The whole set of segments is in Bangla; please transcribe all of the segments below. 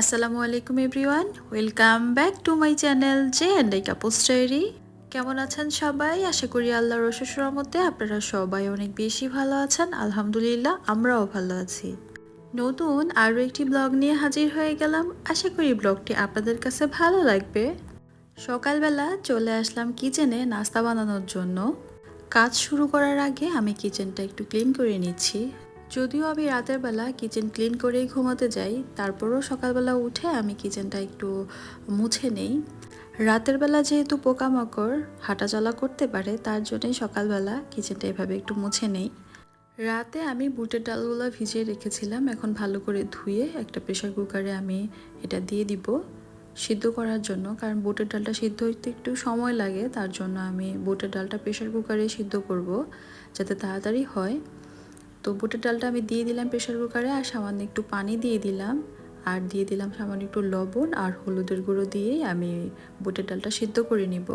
আসসালামু আলাইকুম everyone, welcome back to my channel J and I কাপোস diary. কেমন আছেন সবাই? আশা করি আল্লাহর রহমতে আপনারা সবাই অনেক বেশি ভালো আছেন। আলহামদুলিল্লাহ, আমরাও ভালো আছি। নতুন আরও একটি ব্লগ নিয়ে হাজির হয়ে গেলাম। আশা করি ব্লগটি আপনাদের কাছে ভালো লাগবে। সকালবেলা চলে আসলাম কিচেনে নাস্তা বানানোর জন্য। কাজ শুরু করার আগে আমি কিচেনটা একটু ক্লিন করে নিচ্ছি। যদিও আমি রাতের বেলা কিচেন ক্লিন করেই ঘুমাতে যাই, তারপরও সকালবেলা উঠে আমি কিচেনটা একটু মুছে নেই। রাতের বেলা যেহেতু পোকামাকড় হাঁটাচলা করতে পারে, তার জন্যই সকালবেলা কিচেনটা এভাবে একটু মুছে নেই। রাতে আমি বুটের ডালগুলো ভিজিয়ে রেখেছিলাম, এখন ভালো করে ধুয়ে একটা প্রেশার কুকারে আমি এটা দিয়ে দিব সিদ্ধ করার জন্য। কারণ বুটের ডালটা সিদ্ধ হইতে একটু সময় লাগে, তার জন্য আমি বুটের ডালটা প্রেশার কুকারে সিদ্ধ করব, যাতে তাড়াতাড়ি হয়। তো বুটের ডালটা আমি দিয়ে দিলাম প্রেশার কুকারে আর সামান্য একটু পানি দিয়ে দিলাম। আর দিয়ে দিলাম সামান্য একটু লবণ আর হলুদের গুঁড়ো দিয়েই আমি বুটের ডালটা সিদ্ধ করে নিব।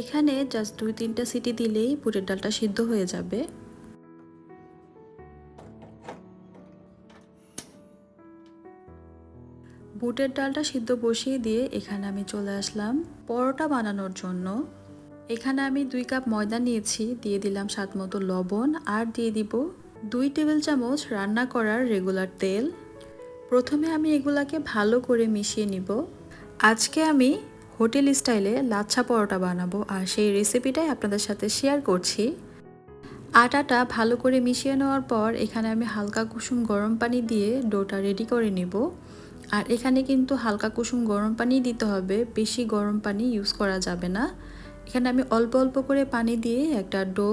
এখানে জাস্ট দুই তিনটা সিটি দিলেই বুটের ডালটা সিদ্ধ হয়ে যাবে। বুটের ডালটা সিদ্ধ বসিয়ে দিয়ে এখানে আমি চলে আসলাম পরোটা বানানোর জন্য। এখানে আমি দুই কাপ ময়দা নিয়েছি, দিয়ে দিলাম স্বাদ মতো লবণ আর দিয়ে দিব দুই টেবিল চামচ রান্না করার রেগুলার তেল। প্রথমে আমি এগুলাকে ভালো করে মিশিয়ে নিব। আজকে আমি হোটেল স্টাইলে লাচ্ছা পরোটা বানাবো আর সেই রেসিপিটাই আপনাদের সাথে শেয়ার করছি। আটাটা ভালো করে মিশিয়ে নেওয়ার পর এখানে আমি হালকা কুসুম গরম পানি দিয়ে ডোটা রেডি করে নিব। আর এখানে কিন্তু হালকা কুসুম গরম পানি দিতে হবে, বেশি গরম পানি ইউজ করা যাবে না। এখানে আমি অল্প অল্প করে পানি দিয়ে একটা ডো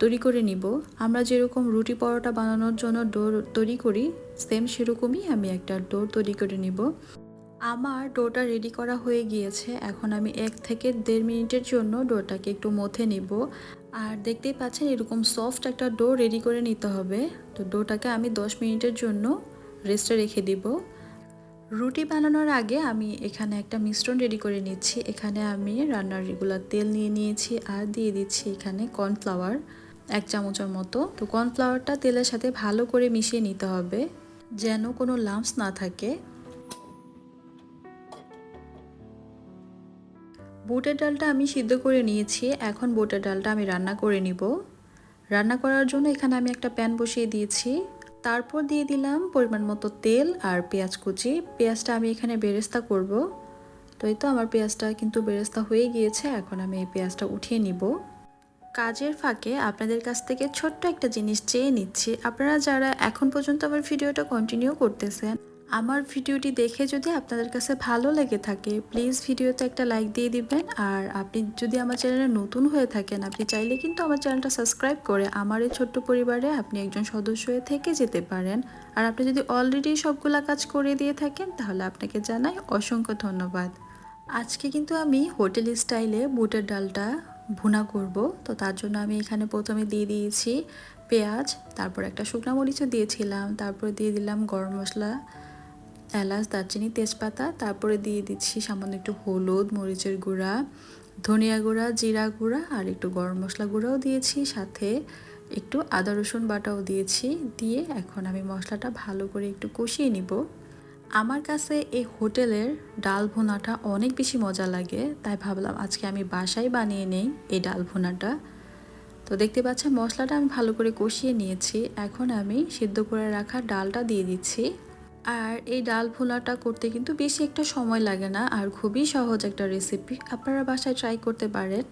তৈরি করে নিব। আমরা যেরকম রুটি পরোটা বানানোর জন্য ডো তৈরি করি সেম সেরকমই আমি একটা ডো তৈরি করে নিব। আমার ডোটা রেডি করা হয়ে গিয়েছে। এখন আমি এক থেকে দেড় মিনিটের জন্য ডোটাকে একটু মথে নিব। আর দেখতেই পাচ্ছেন এরকম সফট একটা ডো রেডি করে নিতে হবে। তো ডোটাকে আমি দশ মিনিটের জন্য রেস্টে রেখে দিব। রুটি বানানোর আগে আমি এখানে একটা মিশ্রণ রেডি করে নিচ্ছি। এখানে আমি রান্নার রেগুলার তেল নিয়ে নিয়েছি আর দিয়ে দিচ্ছি এখানে কর্নফ্লাওয়ার এক চামচের মতো। তো কর্নফ্লাওয়ারটা তেলের সাথে ভালো করে মিশিয়ে নিতে হবে যেন কোনো লাম্পস না থাকে। বুটের ডালটা আমি সিদ্ধ করে নিয়েছি। এখন বুটের ডালটা আমি রান্না করে নিব। রান্না করার জন্য এখানে আমি একটা প্যান বসিয়ে দিয়েছি। তারপর দিয়ে দিলাম পরিমাণ মতো তেল আর পেঁয়াজ কুচি। পেঁয়াজটা আমি এখানে বেরেস্তা করব। তো এই তো আমার পেঁয়াজটা কিন্তু বেরেস্তা হয়ে গিয়েছে, এখন আমি এই পেঁয়াজটা উঠিয়ে নিব। কাজের ফাঁকে আপনাদের কাছ থেকে ছোট্ট একটা জিনিস চেয়ে নিচ্ছি। আপনারা যারা এখন পর্যন্ত আমার ভিডিওটা কন্টিনিউ করতেছেন আমার ভিডিওটি দেখে যদি আপনাদের কাছে ভালো লেগে থাকে প্লিজ ভিডিওতে একটা লাইক দিয়ে দিবেন। আর আপনি যদি আমার চ্যানেলে নতুন হয়ে থাকেন, আপনি চাইলে কিন্তু আমার চ্যানেলটা সাবস্ক্রাইব করে আমার এই ছোট্ট পরিবারে আপনি একজন সদস্য হয়ে থেকে যেতে পারেন। আর আপনি যদি অলরেডি সবগুলা কাজ করে দিয়ে থাকেন, তাহলে আপনাকে জানাই অসংখ্য ধন্যবাদ। আজকে কিন্তু আমি হোটেল স্টাইলে বুটের ডালটা ভুনা করব। তো তার জন্য আমি এখানে প্রথমে দিয়ে দিয়েছি পেঁয়াজ, তারপর একটা শুকনো মরিচও দিয়েছিলাম, তারপরে দিয়ে দিলাম গরম মশলা এলাচ, দারচিনি, তেজপাতা, তারপরে দিয়ে দিচ্ছি সামান্য একটু হলুদ, মরিচের গুঁড়া, ধনিয়া গুঁড়া, জিরা গুঁড়া আর একটু গরম মশলা গুঁড়াও দিয়েছি, সাথে একটু আদা, রসুন বাটাও দিয়েছি, দিয়ে এখন আমি মশলাটা ভালো করে একটু কষিয়ে নিব। আমার কাছে এই হোটেলের ডাল ভুনাটা অনেক বেশি মজা লাগে, তাই ভাবলাম আজকে আমি বাসায় বানিয়ে নেই এই ডাল ভুনাটা। তো দেখতে পাচ্ছেন মশলাটা আমি ভালো করে কষিয়ে নিয়েছি, এখন আমি সিদ্ধ করে রাখা ডালটা দিয়ে দিচ্ছি। আর এই ডাল ভুনাটা করতে কিন্তু বেশি একটা সময় লাগে না আর খুবই সহজ একটা রেসিপি আপনারা বাসায় ট্রাই করতে পারেন।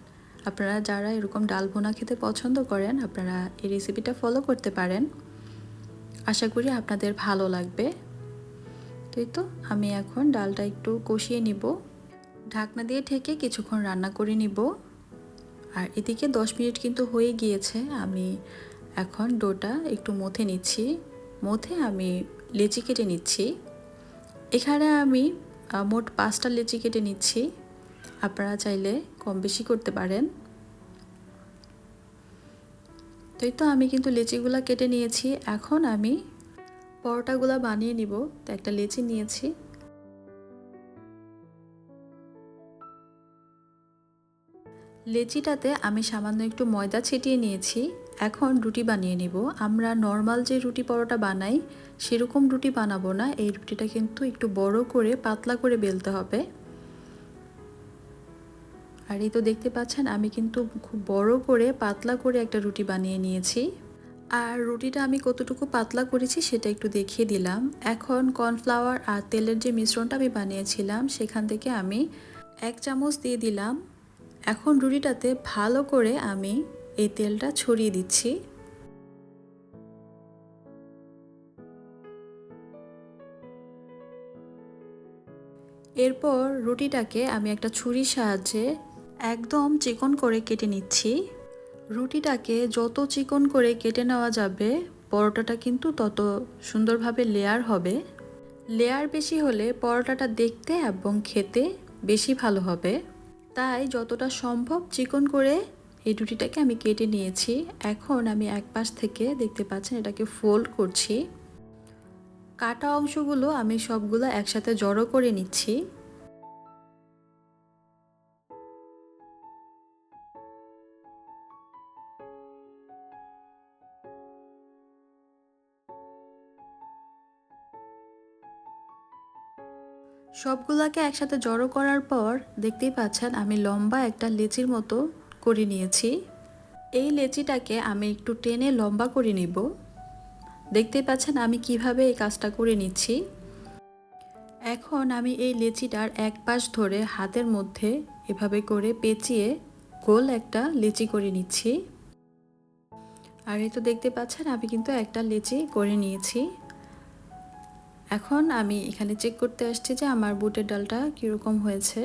আপনারা যারা এরকম ডাল ভুনা খেতে পছন্দ করেন, আপনারা এই রেসিপিটা ফলো করতে পারেন। আশা করি আপনাদের ভালো লাগবে। তাই তো, আমি এখন ডালটা একটু কষিয়ে নিব। ঢাকনা দিয়ে ঠেকে কিছুক্ষণ রান্না করে নিব। আর এদিকে দশ মিনিট কিন্তু হয়ে গিয়েছে। আমি এখন ডোটা একটু মথে নিচ্ছি। মথে আমি লেচি কেটে নিচ্ছি। এখানে আমি মোট পাঁচটা লেচি কেটে নিচ্ছি। আপনারা চাইলে কম বেশি করতে পারেন। তাই তো আমি কিন্তু লেচিগুলো কেটে নিয়েছি। এখন আমি পরোটাগুলা বানিয়ে নিব। তো একটা লেচি নিয়েছি। লেচিটাতে আমি সামান্য একটু ময়দা ছিটিয়ে নিয়েছি। এখন রুটি বানিয়ে নিব। আমরা নর্মাল যে রুটি পরোটা বানাই, সেরকম রুটি বানাবো না। এই রুটিটা কিন্তু একটু বড় করে, পাতলা করে বেলতে হবে। আর এই তো দেখতে পাচ্ছেন, আমি কিন্তু খুব বড় করে, পাতলা করে একটা রুটি বানিয়ে নিয়েছি। আর রুটিটা আমি কতটুকু পাতলা করেছি, সেটা একটু দেখিয়ে দিলাম। এখন কর্নফ্লাওয়ার আর তেলের যে মিশ্রণটা আমি বানিয়েছিলাম, সেখান থেকে আমি এক চামচ দিয়ে দিলাম এখন রুটিটাতে ভালো করে আমি এই তেলটা ছড়িয়ে দিচ্ছি। এরপর রুটিটাকে আমি একটা ছুরির সাহায্যে একদম চিকন করে কেটে নিচ্ছি। রুটিটাকে যত চিকন করে কেটে নেওয়া যাবে, পরোটাটা কিন্তু তত সুন্দরভাবে লেয়ার হবে। লেয়ার বেশি হলে পরোটাটা দেখতে এবং খেতে বেশি ভালো হবে। তাই যতটা সম্ভব চিকন করে এই রুটিটাকে আমি কেটে নিয়েছি। এখন আমি এক পাশ থেকে দেখতে পাচ্ছেন এটাকে ফোল্ড করছি। কাটা অংশগুলো আমি সবগুলো একসাথে জড়ো করে নিচ্ছি। সবগুলাকে একসাথে জড়ো করার পর দেখতেই পাচ্ছেন আমি লম্বা একটা লেচির মতো করে নিয়েছি। এই লেচিটাকে আমি একটু টেনে লম্বা করে নিব। দেখতেই পাচ্ছেন আমি কীভাবে এই কাজটা করে নিচ্ছি। এখন আমি এই লেচিটার এক পাশ ধরে হাতের মধ্যে এভাবে করে পেঁচিয়ে গোল একটা লেচি করে নিচ্ছি। আর এই তো দেখতে পাচ্ছেন আমি কিন্তু একটা লেচি করে নিয়েছি। এখন আমি এখানে চেক করতে আসছি যে আমার বুটের ডালটা কীরকম হয়েছে।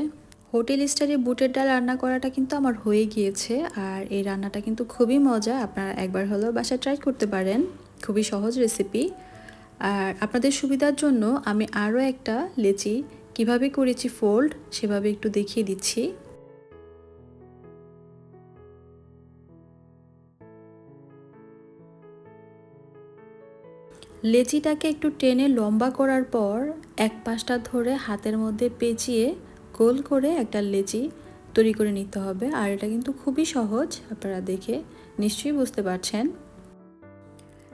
হোটেল স্টাইলে বুটের ডাল রান্না করাটা কিন্তু আমার হয়ে গিয়েছে আর এই রান্নাটা কিন্তু খুবই মজা, আপনারা একবার হলেও বাসায় ট্রাই করতে পারেন। খুবই সহজ রেসিপি আর আপনাদের সুবিধার জন্য আমি আরও একটা লেচি কীভাবে করেছি ফোল্ড সেভাবে একটু দেখিয়ে দিচ্ছি। লেচিটাকে একটু টেনে লম্বা করার পর এক পাশটা ধরে হাতের মধ্যে পেঁচিয়ে গোল করে একটা লেচি তৈরি করে নিতে হবে। আর এটা কিন্তু খুবই সহজ, আপনারা দেখে নিশ্চয়ই বুঝতে পারছেন।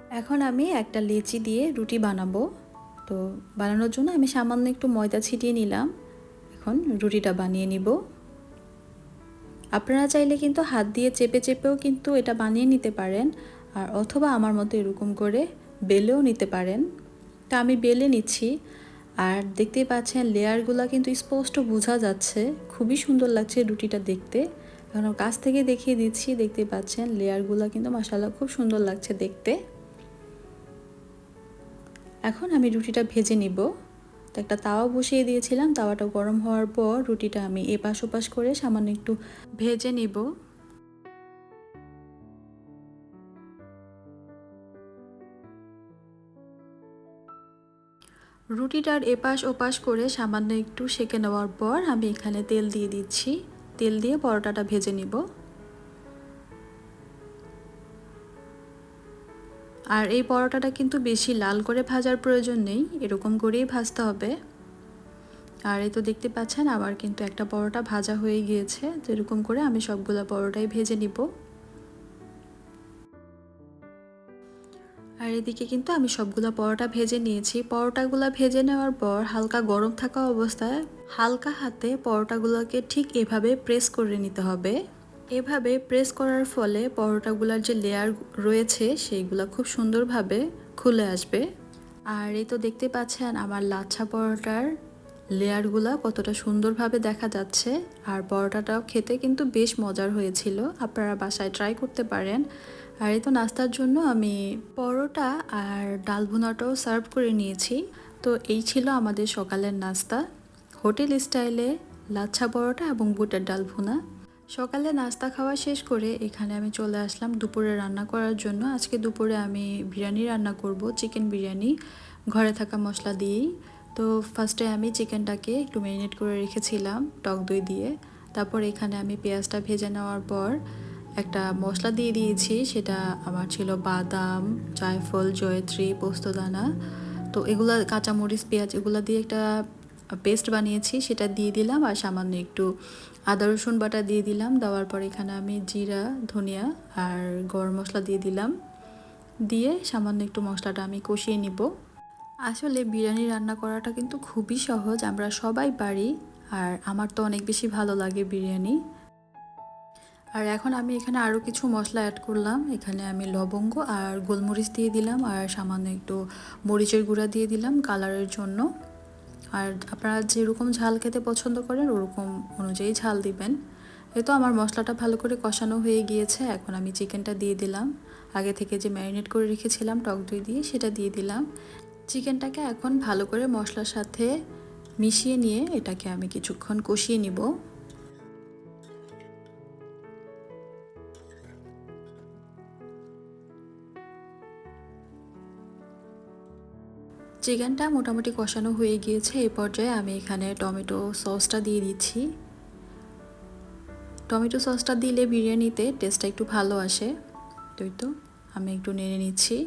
এখন আমি একটা লেচি দিয়ে রুটি বানাবো। তো বানানোর জন্য আমি সামান্য একটু ময়দা ছিটিয়ে নিলাম। এখন রুটিটা বানিয়ে নিব। আপনারা চাইলে কিন্তু হাত দিয়ে চেপে চেপেও কিন্তু এটা বানিয়ে নিতে পারেন। আর অথবা আমার মতো এরকম করে বেলেও নিতে পারেন। তা আমি বেলে নিচ্ছি। আর দেখতেই পাচ্ছেন, লেয়ারগুলো কিন্তু স্পষ্ট বোঝা যাচ্ছে। খুবই সুন্দর লাগছে রুটিটা দেখতে। এখন কাছ থেকে দেখিয়ে দিচ্ছি দেখতে পাচ্ছেন, লেয়ারগুলো কিন্তু মাসাল্লাহ খুব সুন্দর লাগছে দেখতে। এখন আমি রুটিটা ভেজে নিব। তো একটা তাওয়া বসিয়ে দিয়েছিলাম, তাওয়াটা গরম হওয়ার পর রুটিটা আমি এপাশ ওপাশ করে সামান্য একটু ভেজে নিব। রুটিটার এপাশ ওপাশ করে সামান্য একটু সেঁকে নেওয়ার পর আমি এখানে তেল দিয়ে দিচ্ছি। তেল দিয়ে পরোটাটা ভেজে নিব। আর এই পরোটাটা কিন্তু বেশি লাল করে ভাজার প্রয়োজন নেই, এরকম করেই ভাজতে হবে। আর এই তো দেখতে পাচ্ছেন, আবার কিন্তু একটা পরোটা ভাজা হয়ে গিয়েছে, তো এরকম করে আমি সবগুলো পরোটাই ভেজে নিব। এদিকে কিন্তু আমি সবগুলো পরোটা ভেজে নিয়েছি। পরোটাগুলো ভেজে নেওয়ার পর হালকা গরম থাকা অবস্থায় হালকা হাতে পরোটাগুলোকে ঠিক এভাবে প্রেস করে নিতে হবে। এভাবে প্রেস করার ফলে পরোটাগুলোর যে লেয়ার রয়েছে সেইগুলো খুব সুন্দরভাবে খুলে আসবে। আর এই তো দেখতে পাচ্ছেন আমার লাচ্ছা পরোটার লেয়ারগুলো কতটা সুন্দরভাবে দেখা যাচ্ছে। আর পরোটাটাও খেতে কিন্তু বেশ মজার হয়েছিল। আপনারা বাসায় ট্রাই করতে পারেন। আর এই তো নাস্তার জন্য আমি পরোটা আর ডাল ভুনাটাও সার্ভ করে নিয়েছি। তো এই ছিল আমাদের সকালের নাস্তা। হোটেল স্টাইলে লাচ্ছা পরোটা এবং বুটের ডাল ভুনা। সকালে নাস্তা খাওয়া শেষ করে এখানে আমি চলে আসলাম দুপুরে রান্না করার জন্য। আজকে দুপুরে আমি বিরিয়ানি রান্না করব, চিকেন বিরিয়ানি। ঘরে থাকা মশলা দিয়েই। তো ফার্স্টে আমি চিকেনটাকে একটু ম্যারিনেট করে রেখেছিলাম টক দই দিয়ে। তারপর এখানে আমি পেঁয়াজটা ভেজে নেওয়ার পর একটা মশলা দিয়ে দিয়েছি, সেটা আমার ছিল বাদাম, জায়ফল, জয়ত্রী, পোস্তদানা। তো এগুলো কাঁচামরিচ, পেঁয়াজ, এগুলো দিয়ে একটা পেস্ট বানিয়েছি, সেটা দিয়ে দিলাম আর সামান্য একটু আদা, রসুন বাটা দিয়ে দিলাম। দেওয়ার পর এখানে আমি জিরা, ধনিয়া আর গরম মশলা দিয়ে দিলাম। দিয়ে সামান্য একটু মশলাটা আমি কষিয়ে নিব। আসলে বিরিয়ানি রান্না করাটা কিন্তু খুবই সহজ। আমরা সবাই পারি, আর আমার তো অনেক বেশি ভালো লাগে বিরিয়ানি। আর এখন আমি এখানে আরও কিছু মশলা অ্যাড করলাম। এখানে আমি লবঙ্গ আর গোলমরিচ দিয়ে দিলাম আর সামান্য একটু মরিচের গুঁড়া দিয়ে দিলাম কালারের জন্য। আর আপনারা যেরকম ঝাল খেতে পছন্দ করেন, ওরকম অনুযায়ী ঝাল দিবেন। এ তো আমার মশলাটা ভালো করে কষানো হয়ে গিয়েছে, এখন আমি চিকেনটা দিয়ে দিলাম। আগে থেকে যে ম্যারিনেট করে রেখেছিলাম টক দই দিয়ে, সেটা দিয়ে দিলাম। চিকেনটাকে এখন ভালো করে মশলার সাথে মিশিয়ে নিয়ে এটাকে আমি কিছুক্ষণ কষিয়ে নিব। চিকেনটা মোটামুটি কষানো হয়ে গিয়েছে এই পর্যায়ে আমি এখানে টমেটো সসটা দিয়ে দিচ্ছি। টমেটো সসটা দিলে বিরিয়ানিতে টেস্টটা একটু ভালো আসে। তো তো, আমি একটু নেড়ে নিচ্ছি।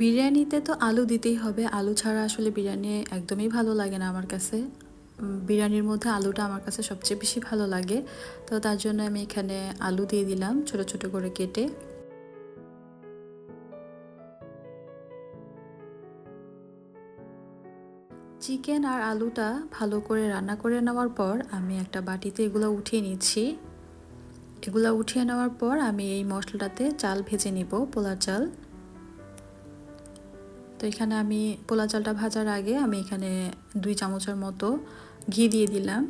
বিরিয়ানিতে তো আলু দিতেই হবে, আলু ছাড়া আসলে বিরিয়ানি একদমই ভালো লাগে না আমার কাছে। বিরিয়ানির মধ্যে আলুটা আমার কাছে সবচেয়ে বেশি ভালো লাগে। তো তার জন্য আমি এখানে আলু দিয়ে দিলাম ছোট ছোট করে কেটে। চিকেন আর আলুটা ভালো করে রান্না করে নেওয়ার পর আমি একটা বাটিতে এগুলো উঠিয়ে নিচ্ছি। এগুলো উঠিয়ে নেওয়ার পর আমি এই মশলাটাতে চাল ভেজে নিব, পোলার চাল। তো এখানে আমি পোলা চালটা ভাজার আগে আমি এখানে দুই চামচের মতো ঘি দিয়ে দিলাম।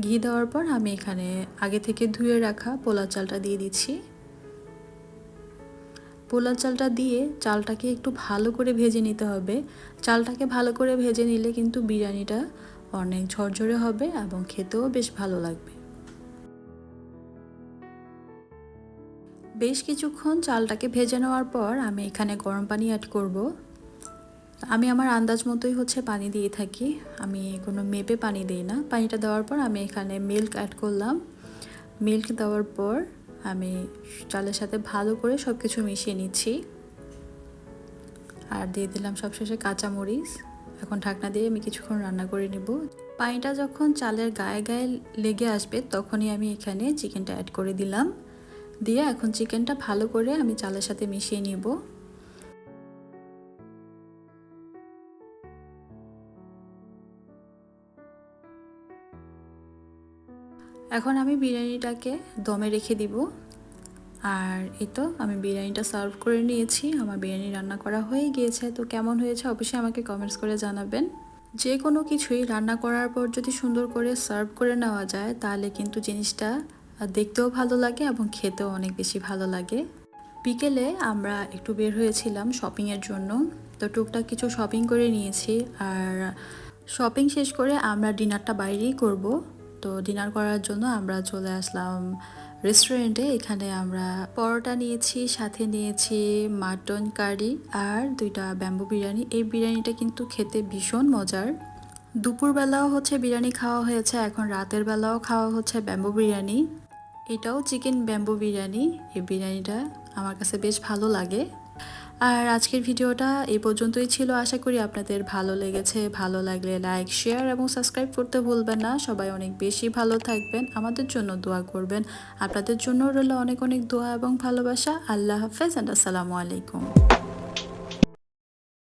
ঘি দেওয়ার পর আমি এখানে আগে থেকে ধুয়ে রাখা পোলা চালটা দিয়ে দিচ্ছি। পোলা চালটা দিয়ে চালটাকে একটু ভালো করে ভেজে নিতে হবে। চালটাকে ভালো করে ভেজে নিলে কিন্তু বিরিয়ানিটা অনেক ঝরঝরে হবে এবং খেতেও বেশ ভালো লাগবে। বেশ কিছুক্ষণ চালটাকে ভেজে নেওয়ার পর আমি এখানে গরম পানি অ্যাড করব। আমি আমার আন্দাজ মতোই হচ্ছে পানি দিয়ে থাকি। আমি কোনো মেপে পানি দিই না। পানিটা দেওয়ার পর আমি এখানে মিল্ক অ্যাড করলাম। মিল্ক দেওয়ার পর আমি চালের সাথে ভালো করে সব কিছু মিশিয়ে নিচ্ছি। আর দিয়ে দিলাম সবশেষে কাঁচামরিচ। এখন ঢাকনা দিয়ে আমি কিছুক্ষণ রান্না করে নিব। পানিটা যখন চালের গায়ে গায়ে লেগে আসবে, তখনই আমি এখানে চিকেনটা অ্যাড করে দিলাম। দিয়ে এখন চিকেনটা ভালো করে আমি চালের সাথে মিশিয়ে নিব। এখন আমি বিরিয়ানিটাকে দমে রেখে দিব। আর এই তো আমি বিরিয়ানিটা সার্ভ করে নিয়েছি, আমার বিরিয়ানি রান্না করা হয়ে গিয়েছে। তো কেমন হয়েছে অবশ্যই আমাকে কমেন্টস করে জানাবেন। যে কোনো কিছুই রান্না করার পর যদি সুন্দর করে সার্ভ করে নেওয়া যায়, তাহলে কিন্তু জিনিসটা দেখতেও ভালো লাগে এবং খেতেও অনেক বেশি ভালো লাগে। বিকেলে আমরা একটু বের হয়েছিলাম শপিংয়ের জন্য। তো টুকটাক কিছু শপিং করে নিয়েছি আর শপিং শেষ করে আমরা ডিনারটা বাইরেই করব। তো ডিনার করার জন্য আমরা চলে আসলাম রেস্টুরেন্টে এখানে আমরা পরোটা নিয়েছি, সাথে নিয়েছি মাটন কারি আর দুইটা ব্যাম্বু বিরিয়ানি। এই বিরিয়ানিটা কিন্তু খেতে ভীষণ মজার। দুপুরবেলাও হচ্ছে বিরিয়ানি খাওয়া হয়েছে, এখন রাতের বেলাও খাওয়া হচ্ছে ব্যাম্বু বিরিয়ানি। এটাও চিকেন ব্যাম্বু বিরিয়ানি। এই বিরিয়ানিটা আমার কাছে বেশ ভালো লাগে। আর আজকের ভিডিওটা এই পর্যন্তই ছিল। আশা করি আপনাদের ভালো লেগেছে। ভালো লাগলে লাইক, শেয়ার এবং সাবস্ক্রাইব করতে ভুলবেন না। সবাই অনেক বেশি ভালো থাকবেন, আমাদের জন্য দোয়া করবেন। আপনাদের জন্য রইল অনেক অনেক দোয়া এবং ভালোবাসা। আল্লাহ হাফেজ, অ্যান্ড আসসালামু আলাইকুম।